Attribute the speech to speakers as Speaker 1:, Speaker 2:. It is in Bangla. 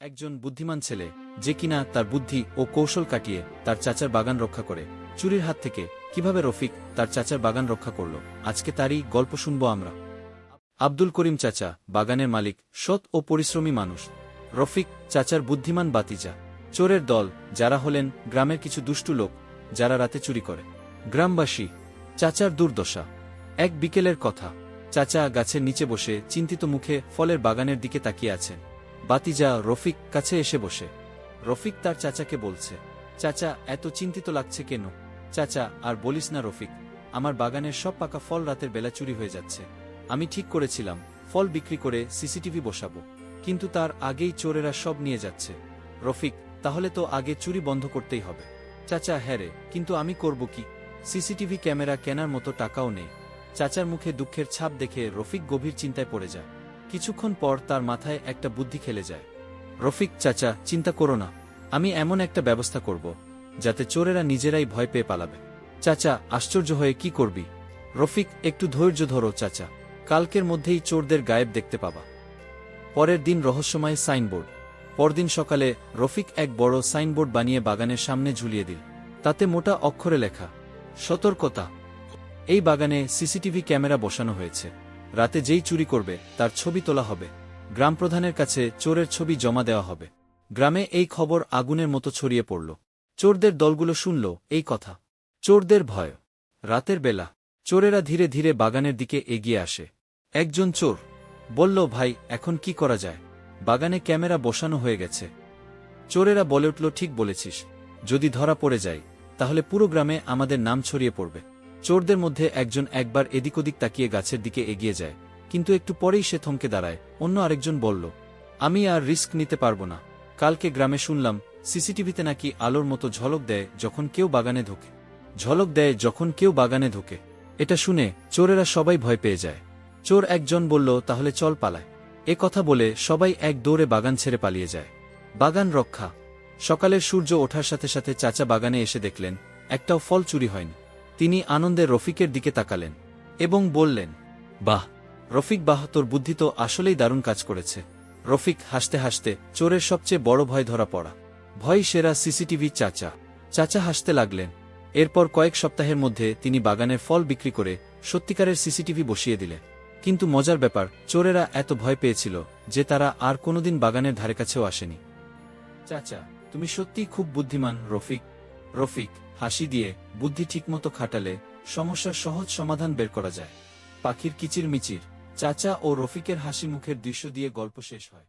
Speaker 1: একজন বুদ্ধিমান ছেলে, যে কিনা তার বুদ্ধি ও কৌশল কাটিয়ে তার চাচার বাগান রক্ষা করে। চুরির হাত থেকে কীভাবে রফিক তার চাচার বাগান রক্ষা করল, আজকে তারই গল্প শুনব আমরা। আব্দুল করিম চাচা, বাগানের মালিক, সৎ ও পরিশ্রমী মানুষ। রফিক চাচার বুদ্ধিমান বাতিজা। চোরের দল, যারা হলেন গ্রামের কিছু দুষ্টু লোক, যারা রাতে চুরি করে। গ্রামবাসী, চাচার দুর্দশা। এক বিকেলের কথা। চাচা গাছের নিচে বসে চিন্তিত মুখে ফলের বাগানের দিকে তাকিয়ে আছেন। বাতিজা রফিক কাছে এসে বসে। রফিক তার চাচাকে বলছে, চাচা, এত চিন্তিত লাগছে কেন? চাচা, আর বলিস না রফিক, আমার বাগানের সব পাকা ফল রাতের বেলা চুরি হয়ে যাচ্ছে। আমি ঠিক করেছিলাম, ফল বিক্রি করে সিসিটিভি বসাবো, কিন্তু তার আগেই চোরেরা সব নিয়ে যাচ্ছে। রফিক, তাহলে তো আগে চুরি বন্ধ করতেই হবে। চাচা হ্যাঁ রে, কিন্তু আমি করব কি? সিসিটিভি ক্যামেরা কেনার মতো টাকাও নেই। চাচার মুখে দুঃখের ছাপ দেখে রফিক গভীর চিন্তায় পড়ে যায়। কিছুক্ষণ পর তার মাথায় একটা বুদ্ধি খেলে যায়। রফিক, চাচা, চিন্তা করো না। আমি এমন একটা ব্যবস্থা করব, যাতে চোরেরা নিজেরাই ভয় পেয়ে পালাবে। চাচা, আশ্চর্য হয়ে কি করবি? রফিক, একটু ধৈর্য ধরো, চাচা। কালকের মধ্যেই চোরদের গায়েব দেখতে পাবা। পরের দিন রহস্যময় সাইনবোর্ড। পরদিন সকালে রফিক এক বড় সাইনবোর্ড বানিয়ে বাগানের সামনে ঝুলিয়ে দিল। তাতে মোটা অক্ষরে লেখা, সতর্কতা। এই বাগানে সিসিটিভি ক্যামেরা বসানো হয়েছে। রাতে যেই চুরি করবে, তার ছবি তোলা হবে। গ্রাম প্রধানের কাছে চোরের ছবি জমা দেওয়া হবে। গ্রামে এই খবর আগুনের মতো ছড়িয়ে পড়ল। চোরদের দলগুলো শুনল এই কথা। চোরদের ভয়। রাতের বেলা, চোরেরা ধীরে ধীরে বাগানের দিকে এগিয়ে আসে। একজন চোর বলল, ভাই, এখন কি করা যায়? বাগানে ক্যামেরা বসানো হয়ে গেছে। চোরেরা বলে উঠল, ঠিক বলেছিস। যদি ধরা পড়ে যায়, তাহলে পুরো গ্রামে আমাদের নাম ছড়িয়ে পড়বে। চোরদের মধ্যে একজন একবার এদিক ওদিক তাকিয়ে গাছের দিকে এগিয়ে যায়, কিন্তু একটু পরেই সে থমকে দাঁড়ায়। অন্য আরেকজন বলল, আমি আর রিস্ক নিতে পারব না। কালকে গ্রামে শুনলাম, সিসিটিভিতে নাকি আলোর মতো ঝলক দেয় যখন কেউ বাগানে ঢোকে। ঝলক দেয় যখন কেউ বাগানে ঢোকে। এটা শুনে চোরেরা সবাই ভয় পেয়ে যায়। চোর একজন বলল, তাহলে চল পালায় এ কথা বলে সবাই এক দৌড়ে বাগান ছেড়ে পালিয়ে যায়। বাগান রক্ষা। সকালের সূর্য ওঠার সাথে সাথে চাচা বাগানে এসে দেখলেন, একটাও ফল চুরি হয়নি। তিনি আনন্দে রফিকের দিকে তাকালেন এবং বললেন, বাহ, রফিক বাহ তোর বুদ্ধি তো আসলেই দারুণ কাজ করেছে। রফিক হাসতে হাসতে চোরের সবচেয়ে বড় ভয় ধরা পড়া। ভয় সেরা সিসিটিভি চাচা। চাচা হাসতে লাগলেন। এরপর কয়েক সপ্তাহের মধ্যে তিনি বাগানের ফল বিক্রি করে সত্যিকারের সিসিটিভি বসিয়ে দিলেন। কিন্তু মজার ব্যাপার, চোরেরা এত ভয় পেয়েছিল যে তারা আর কোনোদিন বাগানের ধারে কাছেও আসেনি। চাচা, তুমি সত্যিই খুব বুদ্ধিমান রফিক। রফিক, হাসি দিয়ে বুদ্ধি ঠিকমতো খাটালে সমস্যার সহজ সমাধান বের করা যায়। পাখির কিচির মিচির চাচা ও রফিকের হাসি মুখের দৃশ্য দিয়ে গল্প শেষ হয়।